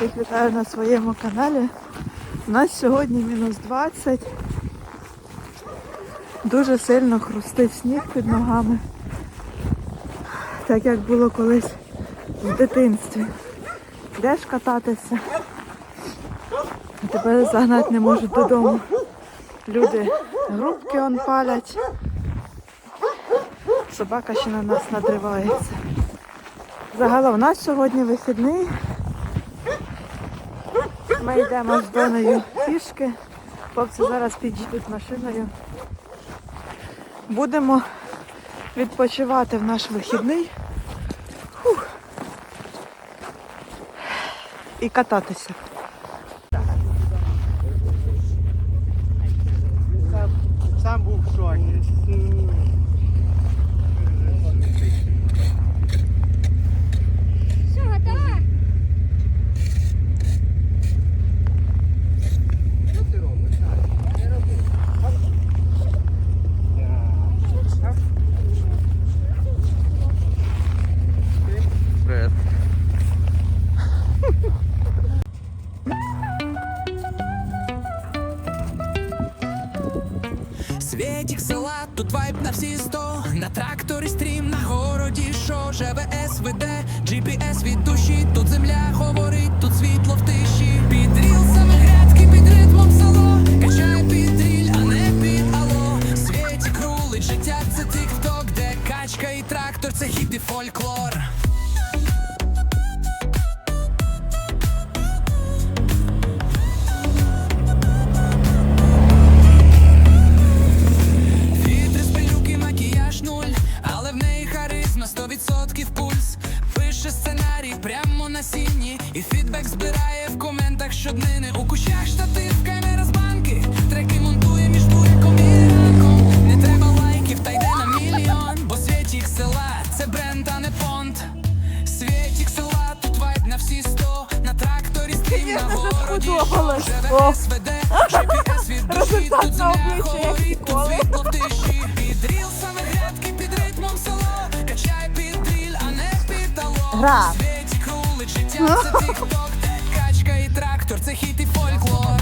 всіх вітаю на своєму каналі. У нас сьогодні мінус 20. Дуже сильно хрустить сніг під ногами. Так як було колись в дитинстві. Йдеш кататися. А тебе загнати не можуть додому. Люди грубки он палять. Собака ще на нас надривається. Загалом у нас сьогодні вихідний. Ми йдемо з Донею пішки. Хлопці зараз підійдуть машиною. Будемо відпочивати в наш вихідний. Фух. І кататися. Сам був в шокі. Тракторі стрім, на городі шо Живе СВД, GPS від душі Тут земля говорить, Гра. Качка і трактор, це хіт і фольклор.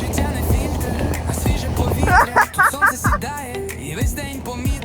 Життя не фільтр, а свіже повітря. Тут сонце сідає, і весь день помітний.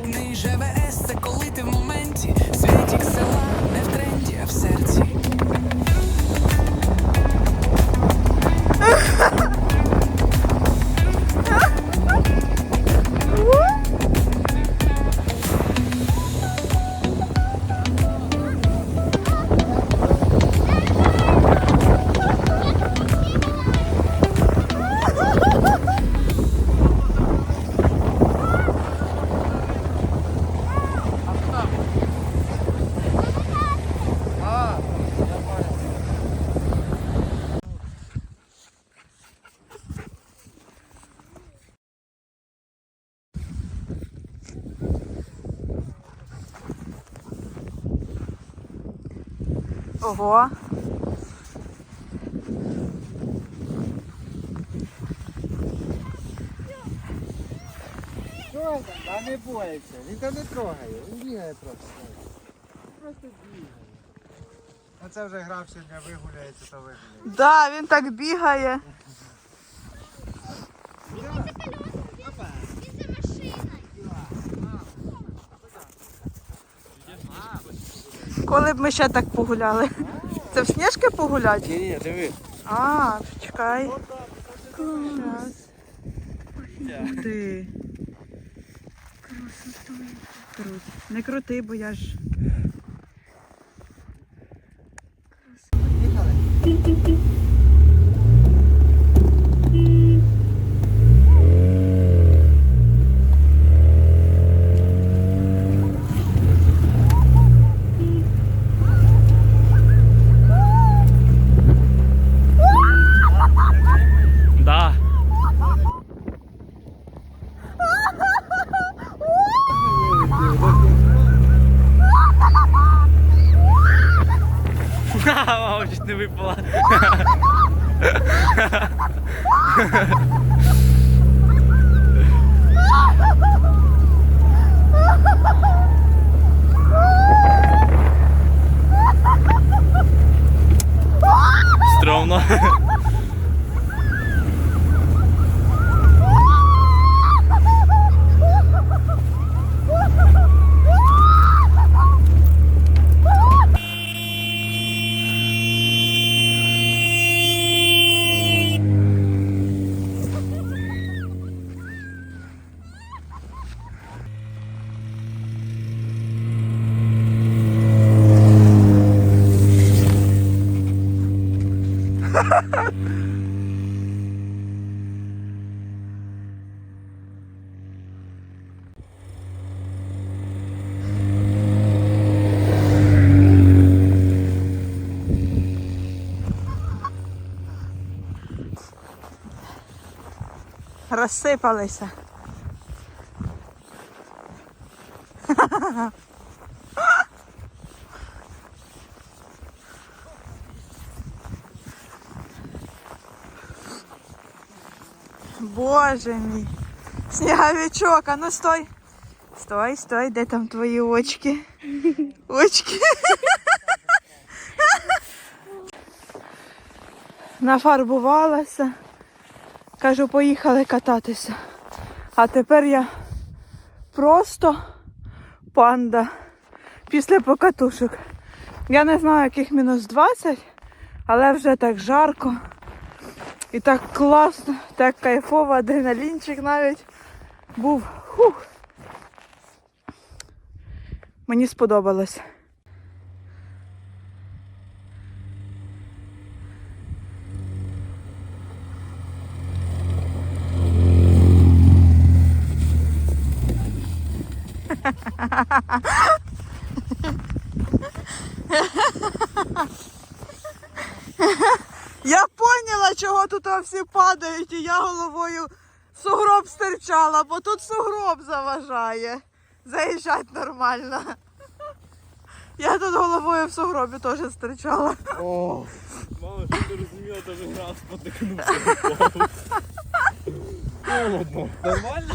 Ого. Що там? Та не боїться. Він там не трогає. Він бігає просто. Просто бігає. А це вже грав сьогодні, вигуляється, то вигуляється. Да, він так бігає. Він за машиною. Коли б ми ще так погуляли. Це в сніжки погуляти? Ні, ні, диви. А, чекай. Клас. Ух Ти. Крут. Не крути, бо я ж. Strom nå. Né? Розсипалися. Боже мій. Сніговичок, а ну стой. Стой, стой, де там твої очки? Очки. Нафарбувалася. Кажу, поїхали кататися. А тепер я просто панда після покатушок. Я не знаю, яких мінус 20, але вже так жарко. І так класно, так кайфово, адреналінчик навіть був. Хух. Мені сподобалось. Я поняла, чого тут всі падають, і я головою в сугроб стирчала, бо тут сугроб заважає. Заїжджати нормально. Я тут головою в сугробі теж стирчала. О, Мама, що ти розуміла, то вже грав спотикнувся. холодно. Нормально?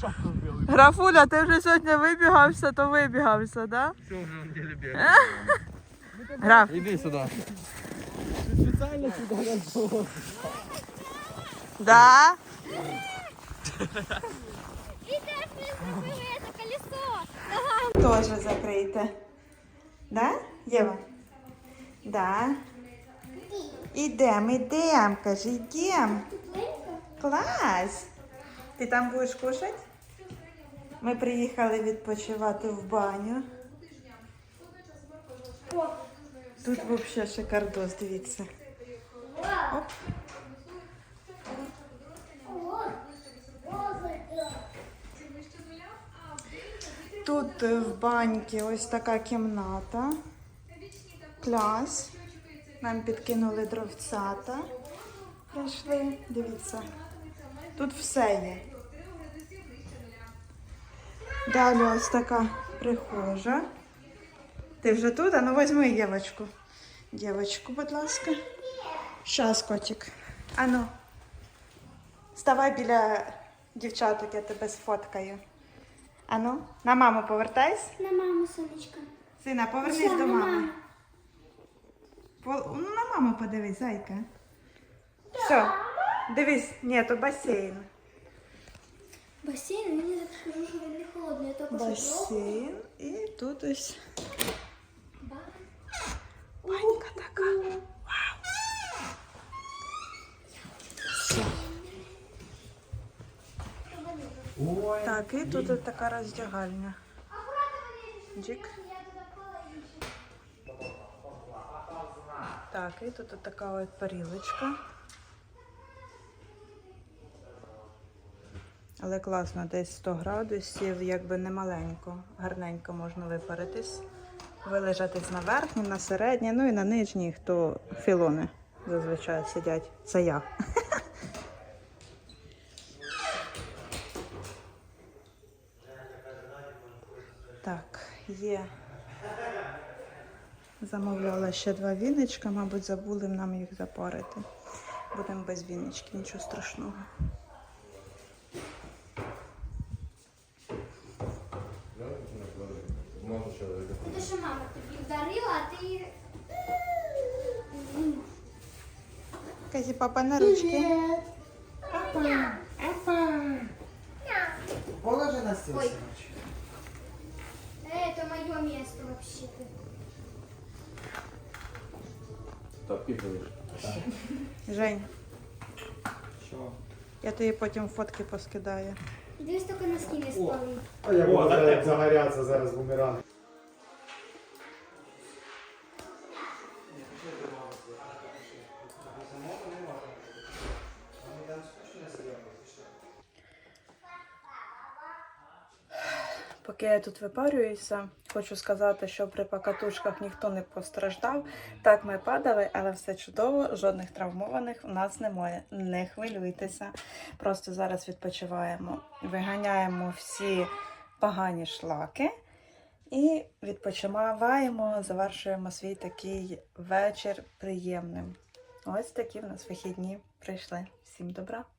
Шапку вбили? Графуля, ти вже сьогодні вибігався, то вибігався, да? Що вже на ділі бігає? Граф, Іди сюди. Спеціально сюди розбило. да? І теж зробили це колесо. Тоже закрийте. Да, Єва? Да. Ідем, ідем, кажи, ідем. Клас! Ти там будеш кушати? Ми приїхали відпочивати в баню. Тут взагалі шикардос, дивіться. Оп. Тут е, в баньці ось така кімната. Клас. Нам підкинули дровцята. Прийшли. Дивіться. Тут все є. Далі ось така прихожа. Ти вже тут? А ну візьми дівчинку. Дівчинку, будь ласка. Щас, котик. Ану. Ставай біля дівчаток, я тебе сфоткаю. Ану, на маму повертайся. На маму, сонечко. Сина, повернись Що, до на мами. маму? По- Ну, на маму подивись, зайка. Все, дивись, ні, то басейн. Басейн, мені так скажу, що він не холодний, я тільки що Басейн і тут ось банька така. Вау. Все. Ой. Так, і тут от така роздягальня. Джик. Так, і тут така от парілочка. Але класно, десь 100 градусів, якби не маленько. Гарненько можна випаритись, вилежатись на верхній, на середній, ну і на нижній, хто філони зазвичай сидять. Це я. Так, є. Замовляла ще два віночка, мабуть, забули нам їх запарити. Будемо без віночки, нічого страшного. Казі, папа на ручки. Положи на стіл. Ой. синочок. Э, Это мое место вообще-то. Жень, Що? я тобі потім фотки поскидаю. Дивись, тільки носки не спали. А я буду як загоряться зараз бумеранг. Поки я тут випарююся, хочу сказати, що при покатушках ніхто не постраждав. Так, ми падали, але все чудово, жодних травмованих у нас немає. Не хвилюйтеся. Просто зараз відпочиваємо, виганяємо всі погані шлаки і відпочиваємо, завершуємо свій такий вечір приємним. Ось такі в нас вихідні прийшли. Всім добра!